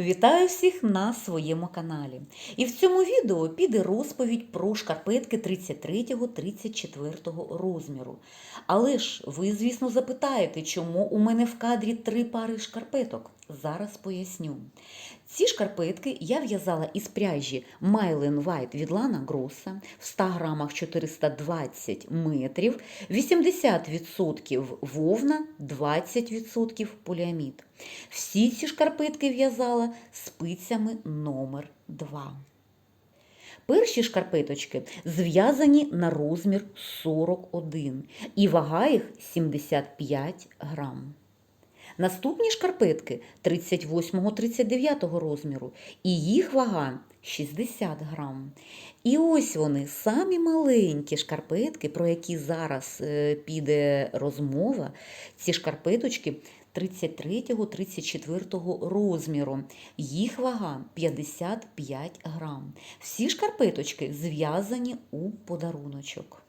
Вітаю всіх на своєму каналі. І в цьому відео піде розповідь про шкарпетки 33-34 розміру. Але ж ви, звісно, запитаєте, чому у мене в кадрі три пари шкарпеток. Зараз поясню. Ці шкарпетки я в'язала із пряжі Mylene White від Lana Grossa в 100 грамах 420 метрів, 80% вовна, 20% поліамід. Всі ці шкарпетки в'язала спицями номер 2. Перші шкарпеточки зв'язані на розмір 41 і вага їх 75 грам. Наступні шкарпетки 38-39 розміру, і їх вага 60 грам. І ось вони, самі маленькі шкарпетки, про які зараз е, піде розмова. Ці шкарпеточки 33-34 розміру. Їх вага 55 грам. Всі шкарпеточки зв'язані у подаруночок.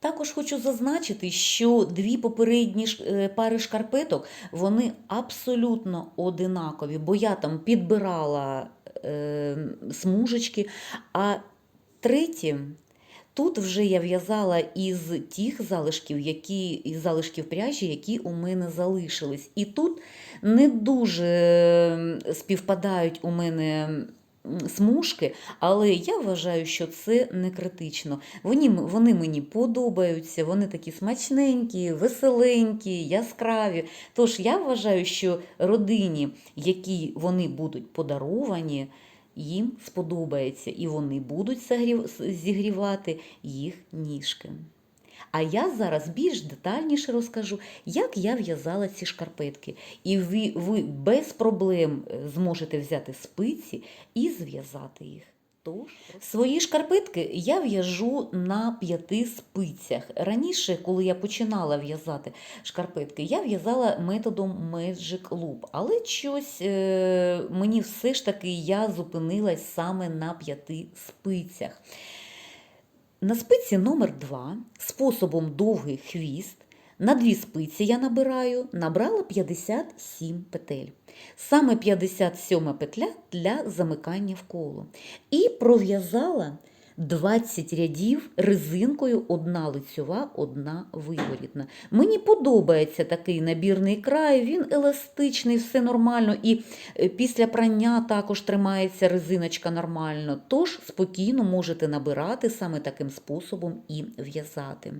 Також хочу зазначити, що дві попередні е, пари шкарпеток вони абсолютно одинакові, бо я там підбирала е, смужечки, а треті. Тут вже я в'язала із тих залишків, які, із залишків пряжі, які у мене залишились. І тут не дуже співпадають у мене смужки, але я вважаю, що це не критично. Вони, вони мені подобаються, вони такі смачненькі, веселенькі, яскраві. Тож я вважаю, що родині, якій вони будуть подаровані, їм сподобається, і вони будуть зігрівати їх ніжки. А я зараз більш детальніше розкажу, як я в'язала ці шкарпетки. І ви, ви без проблем е, зможете взяти спиці і зв'язати їх. Тож, свої шкарпетки я в'яжу на п'яти спицях. Раніше, коли я починала в'язати шкарпетки, я в'язала методом Magic Loop, але щось е, мені все ж таки я зупинилась саме на п'яти спицях. На спиці номер 2 способом довгий хвіст на дві спиці я набираю, набрала 57 петель. Саме 57 петля для замикання в коло. І пров'язала 20 рядів резинкою одна лицьова, одна виворітна. Мені подобається такий набірний край, він еластичний, все нормально. І е, після прання також тримається резиночка нормально. Тож спокійно можете набирати саме таким способом і в'язати.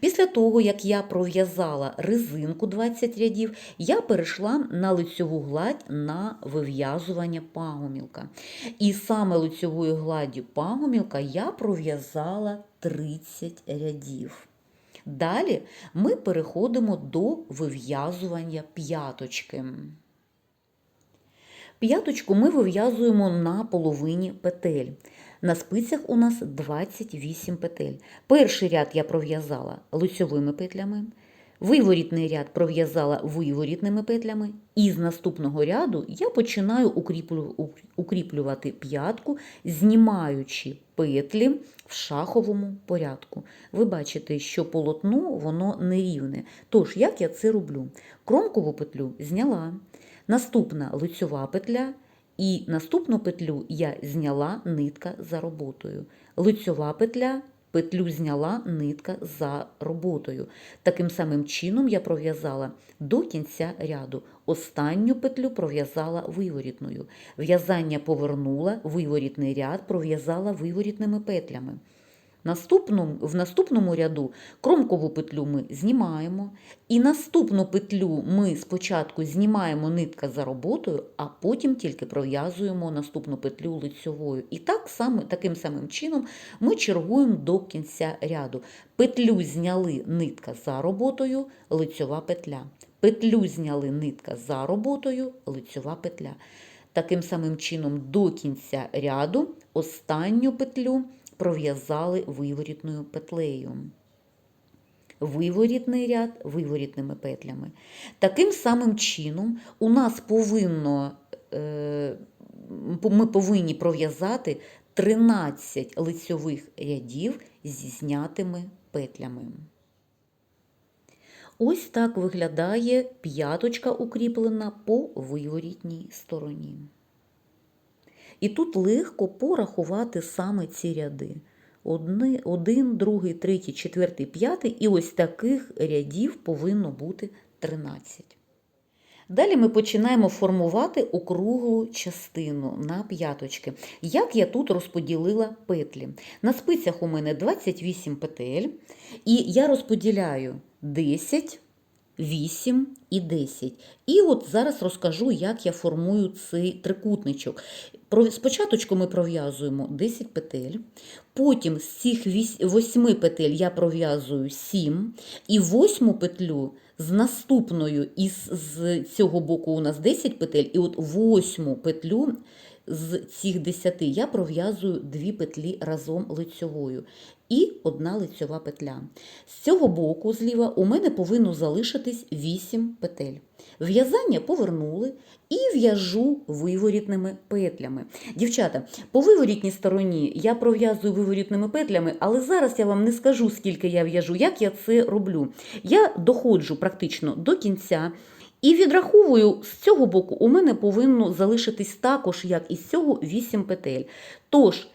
Після того, як я пров'язала резинку 20 рядів, я перейшла на лицьову гладь на вив'язування пагомілка. І саме лицьовою гладдю пагомілка я пров'язала 30 рядів. Далі ми переходимо до вив'язування п'яточки. П'яточку ми вив'язуємо на половині петель. На спицях у нас 28 петель. Перший ряд я пров'язала лицьовими петлями, виворітний ряд пров'язала виворітними петлями, і з наступного ряду я починаю укріплювати п'ятку, знімаючи петлі в шаховому порядку. Ви бачите, що полотно воно нерівне. Тож, як я це роблю? Кромкову петлю зняла, наступна лицьова петля, і наступну петлю я зняла нитка за роботою. Лицьова петля, петлю зняла нитка за роботою. Таким самим чином я пров'язала до кінця ряду. Останню петлю пров'язала виворітною. В'язання повернула, виворітний ряд пров'язала виворітними петлями. В наступному ряду кромкову петлю ми знімаємо, і наступну петлю ми спочатку знімаємо нитка за роботою, а потім тільки пров'язуємо наступну петлю лицьовою. І так само, таким самим чином ми чергуємо до кінця ряду. Петлю зняли нитка за роботою, лицьова петля. Петлю зняли нитка за роботою, лицьова петля. Таким самим чином до кінця ряду останню петлю пров'язали виворітною петлею. Виворітний ряд виворітними петлями. Таким самим чином у нас повинно, е, ми повинні пров'язати 13 лицьових рядів зі знятими петлями. Ось так виглядає п'яточка укріплена по виворітній стороні. І тут легко порахувати саме ці ряди. Одни, один, другий, третій, четвертий, п'ятий. І ось таких рядів повинно бути 13. Далі ми починаємо формувати округлу частину на п'яточки. Як я тут розподілила петлі? На спицях у мене 28 петель, і я розподіляю 10, 8 і 10. І от зараз розкажу, як я формую цей трикутничок. Спочатку ми пров'язуємо 10 петель, потім з цих 8 петель я пров'язую 7, і восьму петлю з наступною із з цього боку у нас 10 петель, і от восьму петлю з цих 10 я пров'язую дві петлі разом лицьовою і одна лицьова петля. З цього боку, зліва, у мене повинно залишитись 8 петель. В'язання повернули і в'яжу виворітними петлями. Дівчата, по виворітній стороні я пров'язую виворітними петлями, але зараз я вам не скажу, скільки я в'яжу, як я це роблю. Я доходжу практично до кінця. І відраховую з цього боку, у мене повинно залишитись також, як і з цього, 8 петель. Тож,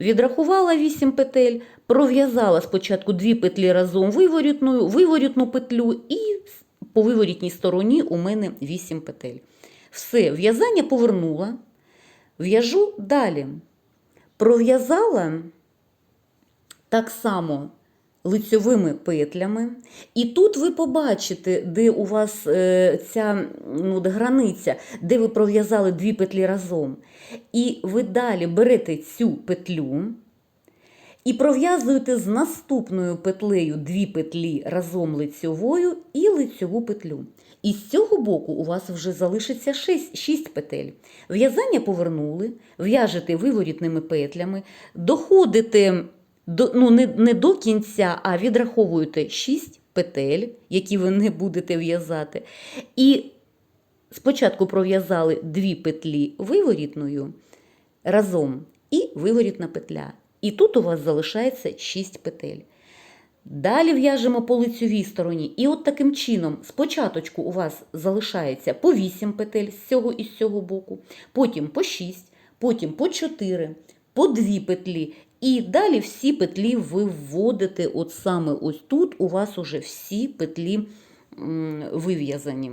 відрахувала 8 петель, пров'язала спочатку 2 петлі разом виворітною, виворітну петлю, і по виворітній стороні у мене 8 петель. Все, в'язання повернула, в'яжу далі. Пров'язала так само лицьовими петлями. І тут ви побачите, де у вас е, ця ну, границя, де ви пров'язали дві петлі разом. І ви далі берете цю петлю і пров'язуєте з наступною петлею дві петлі разом лицьовою і лицьову петлю. І з цього боку у вас вже залишиться 6, 6 петель. В'язання повернули, в'яжете виворітними петлями, доходите до, ну, не, не до кінця, а відраховуєте 6 петель, які ви не будете в'язати. І спочатку пров'язали дві петлі виворітною разом і виворітна петля. І тут у вас залишається 6 петель. Далі в'яжемо по лицьовій стороні. І от таким чином, спочатку у вас залишається по 8 петель з цього і з цього боку, потім по 6, потім по 4, по 2 петлі. І далі всі петлі ви вводите, от саме ось тут у вас уже всі петлі вив'язані.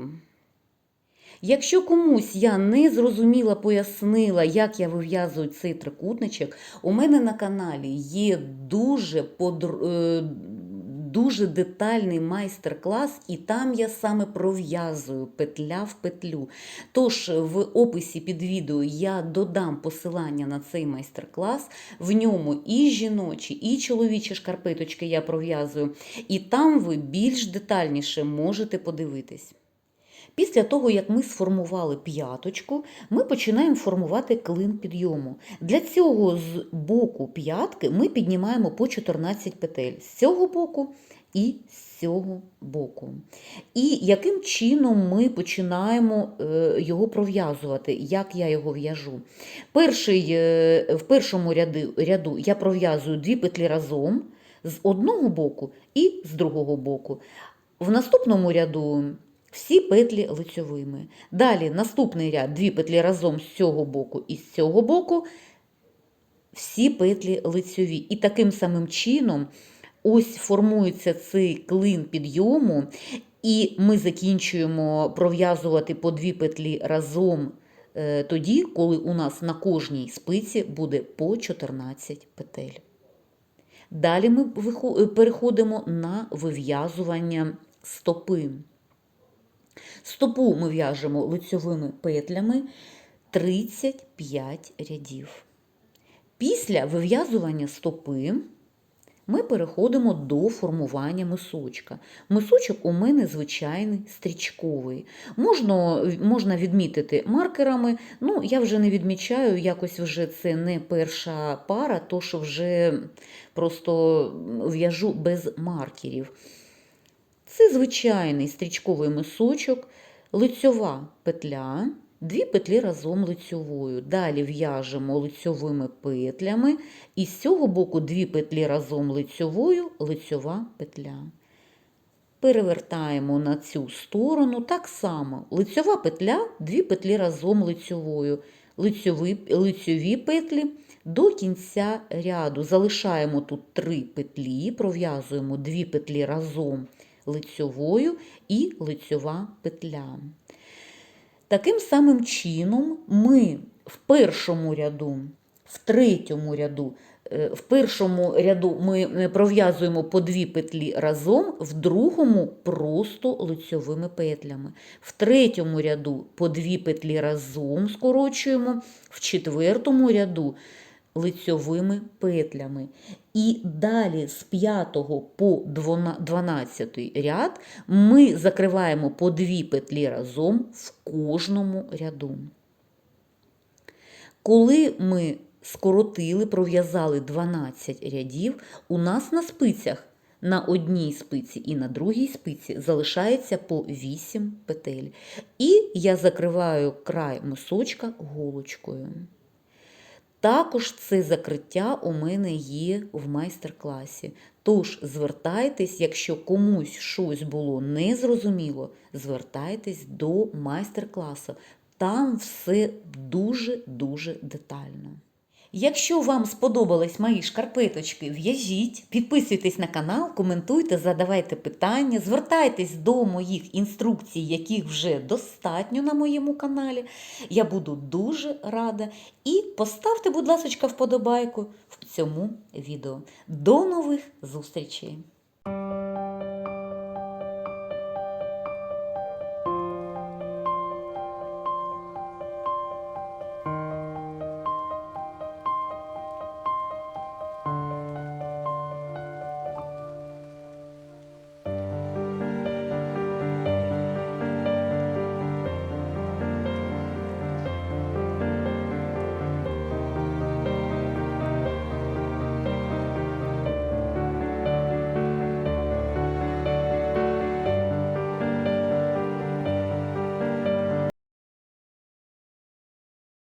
Якщо комусь я не зрозуміла, пояснила, як я вив'язую цей трикутничок, у мене на каналі є дуже подр... Дуже детальний майстер-клас, і там я саме пров'язую петля в петлю. Тож в описі під відео я додам посилання на цей майстер-клас. В ньому і жіночі, і чоловічі шкарпеточки я пров'язую, і там ви більш детальніше можете подивитись. Після того, як ми сформували п'яточку, ми починаємо формувати клин підйому. Для цього з боку п'ятки ми піднімаємо по 14 петель з цього боку і з цього боку. І яким чином ми починаємо е, його пров'язувати, як я його в'яжу. Перший, е, В першому ряду, ряду я пров'язую дві петлі разом з одного боку і з другого боку. В наступному ряду всі петлі лицьовими. Далі наступний ряд дві петлі разом з цього боку і з цього боку, всі петлі лицьові. І таким самим чином ось формується цей клин підйому, і ми закінчуємо пров'язувати по дві петлі разом е, тоді, коли у нас на кожній спиці буде по 14 петель. Далі ми переходимо на вив'язування стопи. Стопу ми в'яжемо лицьовими петлями 35 рядів. Після вив'язування стопи ми переходимо до формування мисочка. Мисочок у мене звичайний стрічковий. Можна, можна відмітити маркерами, ну я вже не відмічаю, якось вже це не перша пара, то що вже просто в'яжу без маркерів. Це звичайний стрічковий мисочок, лицьова петля, дві петлі разом лицьовою. Далі в'яжемо лицьовими петлями, і з цього боку дві петлі разом лицьовою, лицьова петля. перевертаємо на цю сторону так само. Лицьова петля, дві петлі разом лицьовою. Лицьові, лицьові петлі до кінця ряду. Залишаємо тут три петлі, пров'язуємо дві петлі разом лицьовою і лицьова петля. Таким самим чином ми в першому ряду, в третьому ряду, е, в першому ряду ми пров'язуємо по дві петлі разом, в другому просто лицьовими петлями. В третьому ряду по дві петлі разом скорочуємо, в четвертому ряду лицьовими петлями. І далі з 5 по 12 ряд ми закриваємо по дві петлі разом в кожному ряду. Коли ми скоротили, пров'язали 12 рядів, у нас на спицях на одній спиці і на другій спиці залишається по 8 петель. І я закриваю край мисочка голочкою. Також це закриття у мене є в майстер-класі. Тож звертайтесь, якщо комусь щось було незрозуміло, звертайтесь до майстер-класу. Там все дуже-дуже детально. Якщо вам сподобались мої шкарпеточки, в'яжіть, підписуйтесь на канал, коментуйте, задавайте питання, звертайтесь до моїх інструкцій, яких вже достатньо на моєму каналі. Я буду дуже рада. І поставте, будь ласка, вподобайку в цьому відео. До нових зустрічей!